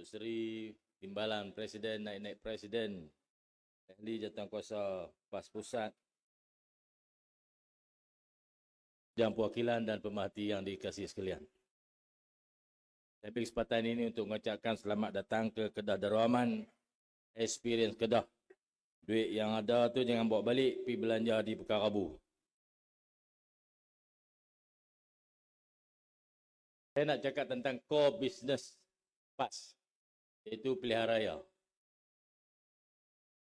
Datuk Seri, Timbalan Presiden, Naik-Naik Presiden, Ahli Jawatankuasa PAS Pusat, Jam Perwakilan dan pemerhati yang dikasihi sekalian. Saya ambil kesempatan ini untuk mengucapkan selamat datang ke Kedah Darul Experience Kedah. Duit yang ada tu jangan bawa balik, pergi belanja di Pekarabu. Saya nak cakap tentang core business PAS, iaitu pilihan raya.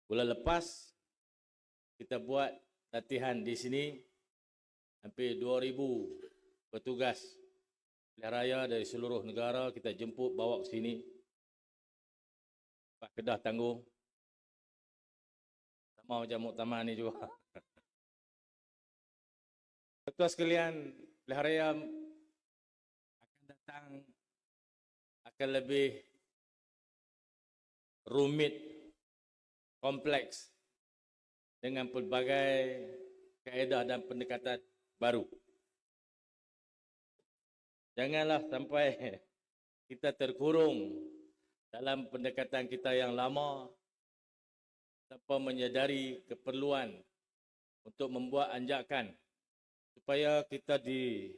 Bulan lepas, kita buat latihan di sini, hampir 2,000 petugas pilihan raya dari seluruh negara kita jemput bawa ke sini. Pak Kedah tangguh. Sama macam muktamar ni juga. Ketua sekalian, pilihan raya akan datang akan lebih rumit, kompleks dengan pelbagai kaedah dan pendekatan baru. Janganlah sampai kita terkurung dalam pendekatan kita yang lama tanpa menyadari keperluan untuk membuat anjakan supaya kita di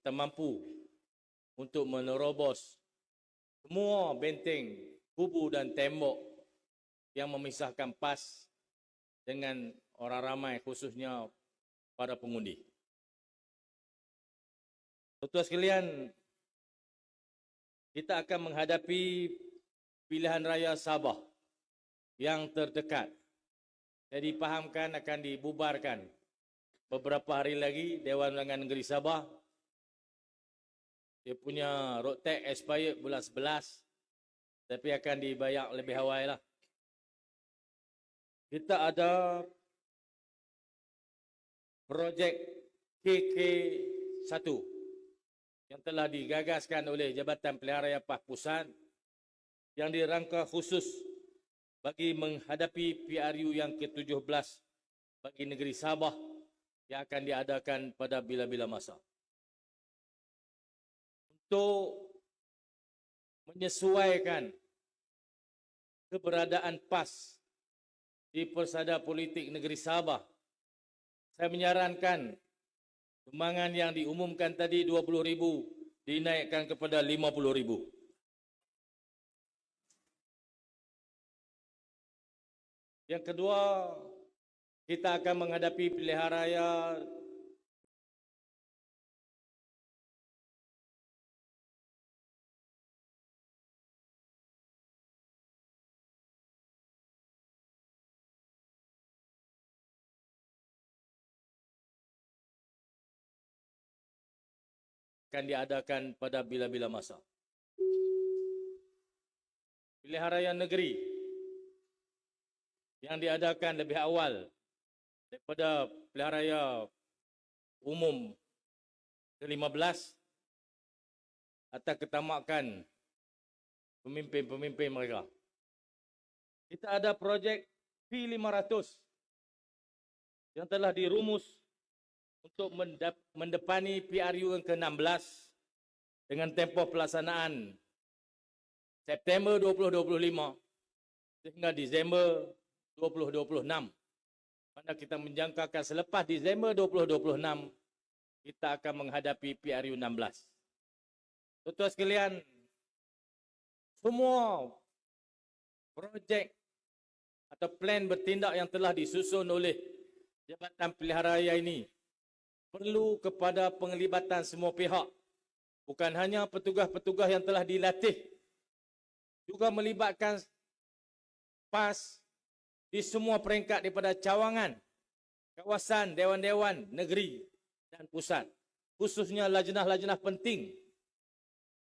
kita mampu untuk menerobos semua benteng, kubu dan tembok yang memisahkan PAS dengan orang ramai khususnya para pengundi. Tuan-tuan sekalian, kita akan menghadapi pilihan raya Sabah yang terdekat. Jadi pahamkan akan dibubarkan beberapa hari lagi Dewan Undangan Negeri Sabah. Dia punya road tax expired bulan 11 tapi akan dibayar lebih awal lah. Kita ada projek KK1 yang telah digagaskan oleh Jabatan Peliharaan Pah Pusat yang dirangka khusus bagi menghadapi PRU yang ke-17 bagi negeri Sabah yang akan diadakan pada bila-bila masa. Untuk menyesuaikan keberadaan PAS di Persada Politik Negeri Sabah, saya menyarankan Sumbangan yang diumumkan tadi 20,000 dinaikkan kepada 50,000. Yang kedua, kita akan menghadapi pilihan raya akan diadakan pada bila-bila masa. Pilihan raya negeri yang diadakan lebih awal daripada pilihan raya umum ke-15 atas ketamakan pemimpin-pemimpin mereka. Kita ada projek P500 yang telah dirumus untuk mendepani PRU yang ke-16 dengan tempoh pelaksanaan September 2025 sehingga Disember 2026. Mana kita menjangkakan selepas Disember 2026 kita akan menghadapi PRU 16. Tuan-tuan sekalian, semua projek atau plan bertindak yang telah disusun oleh Jabatan Pilihan Raya ini perlu kepada penglibatan semua pihak. Bukan hanya petugas-petugas yang telah dilatih. Juga melibatkan PAS di semua peringkat daripada cawangan, kawasan, dewan-dewan, negeri dan pusat. Khususnya lajnah-lajnah penting.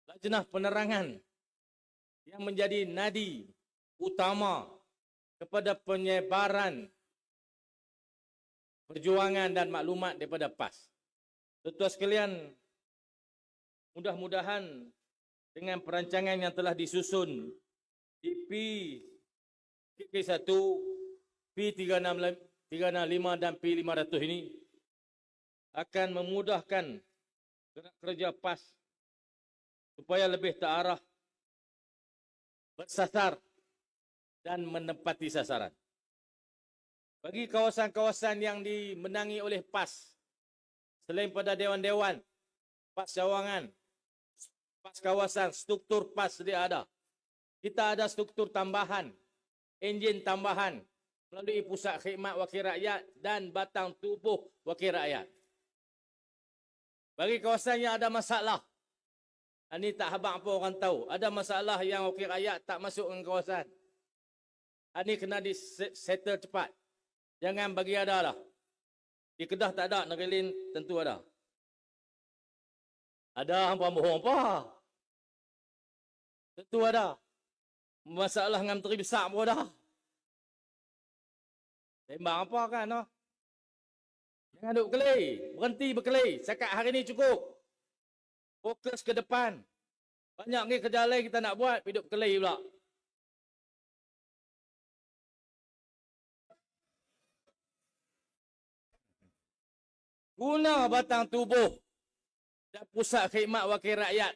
Lajnah penerangan yang menjadi nadi utama kepada penyebaran perjuangan dan maklumat daripada PAS. Tuan-tuan sekalian, mudah-mudahan dengan perancangan yang telah disusun di P1, P365 dan P500 ini akan memudahkan kerja PAS supaya lebih terarah, bersasar dan menempati sasaran. Bagi kawasan-kawasan yang dimenangi oleh PAS, selain pada dewan-dewan, PAS cawangan, PAS kawasan, struktur PAS sedia ada. Kita ada struktur tambahan, enjin tambahan melalui pusat khidmat wakil rakyat dan batang tubuh wakil rakyat. Bagi kawasan yang ada masalah, ini tak habang apa orang tahu. Ada masalah yang wakil rakyat tak masuk ke kawasan. Ini kena di settle cepat. Jangan bagi ada lah. Di Kedah tak ada, Negeri Lain tentu ada. Ada hampa bohong apa? Tentu ada. Masalah dengan menteri besar pun ada. Tembak apa kan? No? Jangan duduk berkelai. Berhenti berkelai. Cakap hari ni cukup. Fokus ke depan. Banyak ni kerja lain kita nak buat. Hidup berkelai pula. Guna batang tubuh dan pusat khidmat wakil rakyat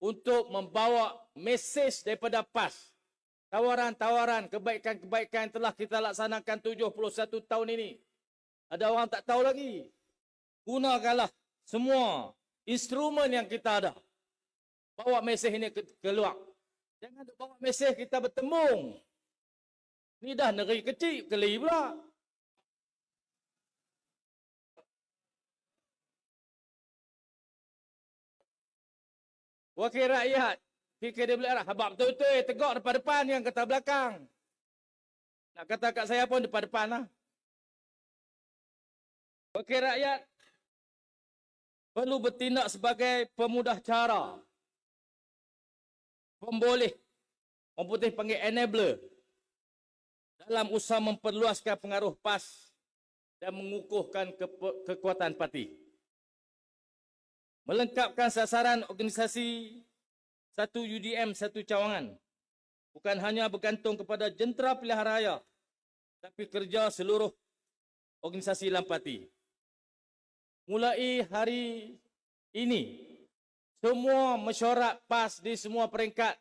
untuk membawa mesej daripada PAS. Tawaran-tawaran, kebaikan-kebaikan telah kita laksanakan 71 tahun ini. Ada orang tak tahu lagi. Gunakanlah semua instrumen yang kita ada. Bawa mesej ini ke- keluar. Jangan bawa mesej kita bertembung. Ni dah negeri kecil, keli pula. Wakil rakyat, PKWR, habak betul-betul eh, tegak depan-depan yang kata belakang. Nak kata kat saya pun depan-depan lah. Wakil rakyat perlu bertindak sebagai pemudah cara. Pemboleh. Orang putih panggil enabler. Dalam usaha memperluaskan pengaruh PAS dan mengukuhkan ke- kekuatan parti. Melengkapkan sasaran organisasi satu UDM, satu cawangan. Bukan hanya bergantung kepada jentera pilihan raya, tapi kerja seluruh organisasi dalam parti. Mulai hari ini, semua mesyuarat PAS di semua peringkat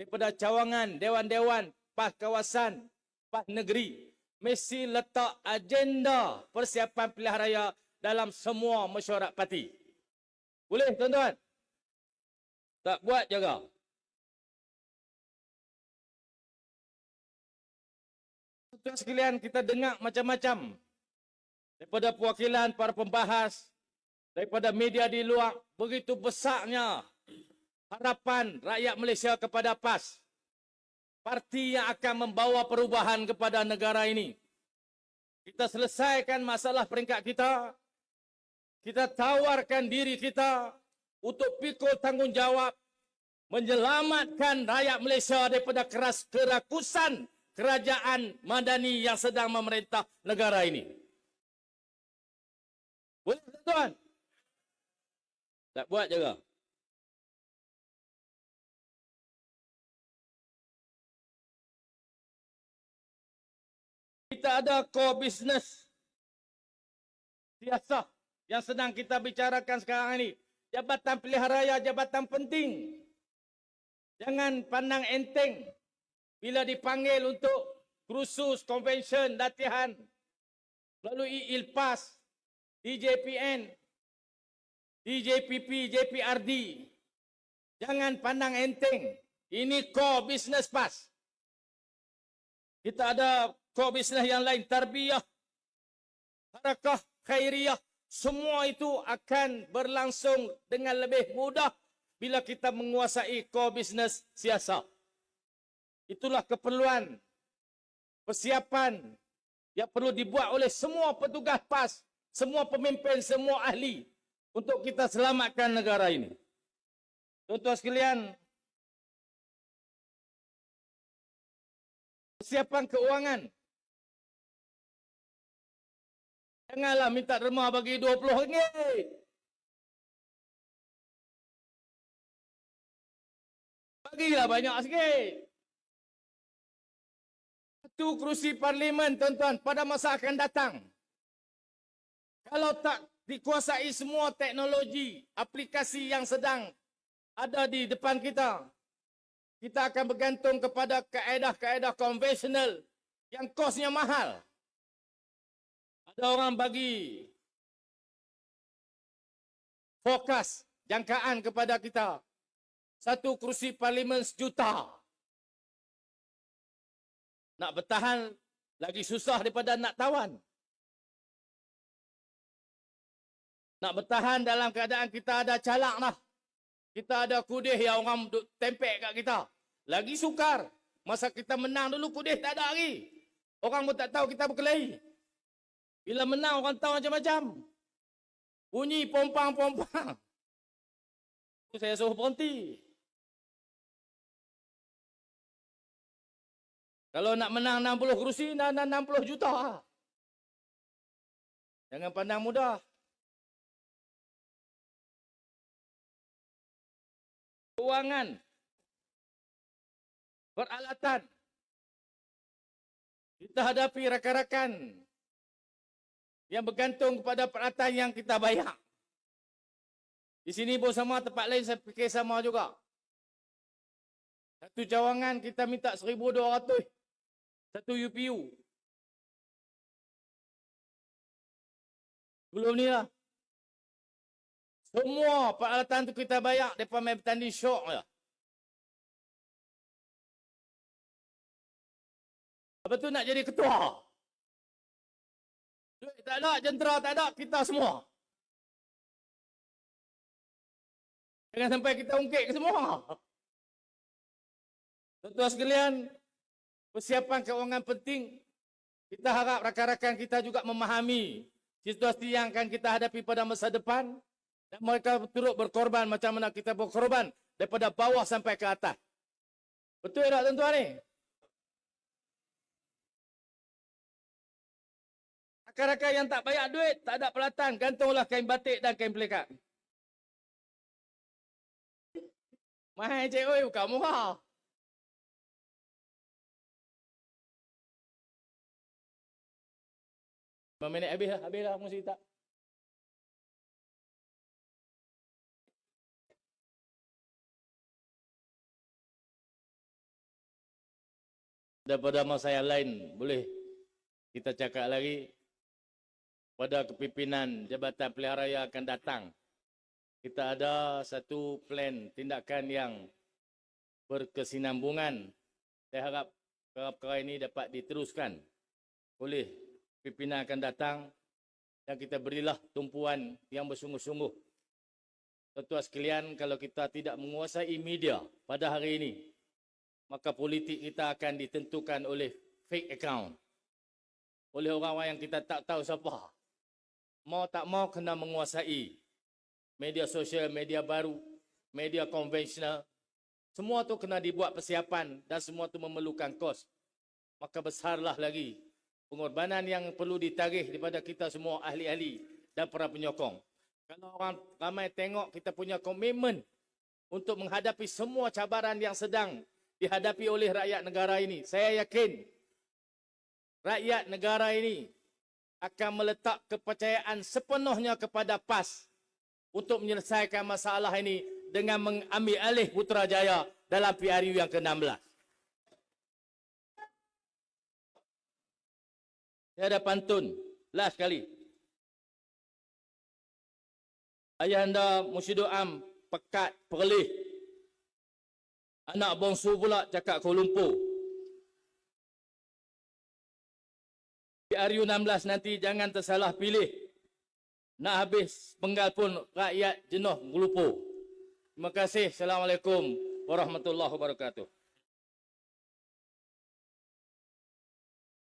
daripada cawangan, dewan-dewan, PAS kawasan, PAS negeri mesti letak agenda persiapan pilihan raya dalam semua mesyuarat parti. Boleh tuan-tuan? Tak buat jaga. Tuan sekalian kita dengar macam-macam daripada perwakilan para pembahas daripada media di luar begitu besarnya harapan rakyat Malaysia kepada PAS parti yang akan membawa perubahan kepada negara ini kita selesaikan masalah peringkat kita kita tawarkan diri kita untuk pikul tanggungjawab menyelamatkan rakyat Malaysia daripada keras kerakusan kerajaan madani yang sedang memerintah negara ini. Boleh tuan? Tak buat juga. Kita ada core business biasa yang sedang kita bicarakan sekarang ini. Jabatan pilihan raya, jabatan penting. Jangan pandang enteng bila dipanggil untuk kursus, convention, latihan melalui ILPAS, DJPN, DJPP, JPRD. Jangan pandang enteng. Ini core business pass. Kita ada core business yang lain, tarbiyah, harakah, khairiyah. Semua itu akan berlangsung dengan lebih mudah bila kita menguasai core business siasat. Itulah keperluan persiapan yang perlu dibuat oleh semua petugas PAS, semua pemimpin, semua ahli untuk kita selamatkan negara ini. Tuan-tuan sekalian, persiapan keuangan. Janganlah minta derma bagi RM20. Bagilah banyak sikit. Satu kerusi parlimen, tuan-tuan, pada masa akan datang. Kalau tak dikuasai semua teknologi, aplikasi yang sedang ada di depan kita. Kita akan bergantung kepada kaedah-kaedah konvensional yang kosnya mahal. Ada orang bagi fokus jangkaan kepada kita. Satu kursi parlimen sejuta. Nak bertahan lagi susah daripada nak tawan. Nak bertahan dalam keadaan kita ada calak lah. Kita ada kudih yang orang duk tempek kat kita. Lagi sukar. Masa kita menang dulu kudih tak ada lagi. Orang pun tak tahu kita berkelahi. Bila menang orang tahu macam-macam. Bunyi pompang-pompang. Tu Saya suruh berhenti. Kalau nak menang 60 kerusi, nak 60 juta. Jangan pandang mudah. Kewangan. Peralatan. Kita hadapi rakan-rakan yang bergantung kepada peralatan yang kita bayar. Di sini pun sama, tempat lain saya fikir sama juga. Satu cawangan kita minta 1,200. Satu UPU. Belum ni lah. Semua peralatan tu kita bayar depa main bertanding syok je. Apa tu nak jadi ketua? Duit tak ada, jentera tak ada, kita semua. Jangan sampai kita ungkit ke semua. Tuan-tuan sekalian, persiapan keuangan penting. Kita harap rakan-rakan kita juga memahami situasi yang akan kita hadapi pada masa depan. Dan mereka turut berkorban macam mana kita berkorban daripada bawah sampai ke atas. Betul tak tuan-tuan ni? Rakan-rakan yang tak bayar duit, tak ada pelatan, gantunglah kain batik dan kain pelikat. Mahal cik, oi, bukan murah. Lima minit habis lah, habis lah aku cerita. Daripada masa yang lain, boleh kita cakap lagi pada kepimpinan Jabatan Pilihan Raya akan datang. Kita ada satu plan tindakan yang berkesinambungan. Saya harap perkara-perkara ini dapat diteruskan oleh pimpinan akan datang dan kita berilah tumpuan yang bersungguh-sungguh. Tuan-tuan sekalian, kalau kita tidak menguasai media pada hari ini, maka politik kita akan ditentukan oleh fake account. Oleh orang-orang yang kita tak tahu siapa. Mau tak mau kena menguasai media sosial, media baru, media konvensional. Semua tu kena dibuat persiapan dan semua tu memerlukan kos. Maka besarlah lagi pengorbanan yang perlu ditarikh daripada kita semua ahli-ahli dan para penyokong. Kalau orang ramai tengok kita punya komitmen untuk menghadapi semua cabaran yang sedang dihadapi oleh rakyat negara ini. Saya yakin rakyat negara ini akan meletak kepercayaan sepenuhnya kepada PAS untuk menyelesaikan masalah ini dengan mengambil alih Putrajaya dalam PRU yang ke-16. Saya ada pantun. Last kali. Ayahanda Musyidu Am pekat perlih. Anak bongsu pula cakap Kuala Lumpur. PRU 16 nanti jangan tersalah pilih. Nak habis penggal pun rakyat jenuh ngelupur. Terima kasih. Assalamualaikum warahmatullahi wabarakatuh.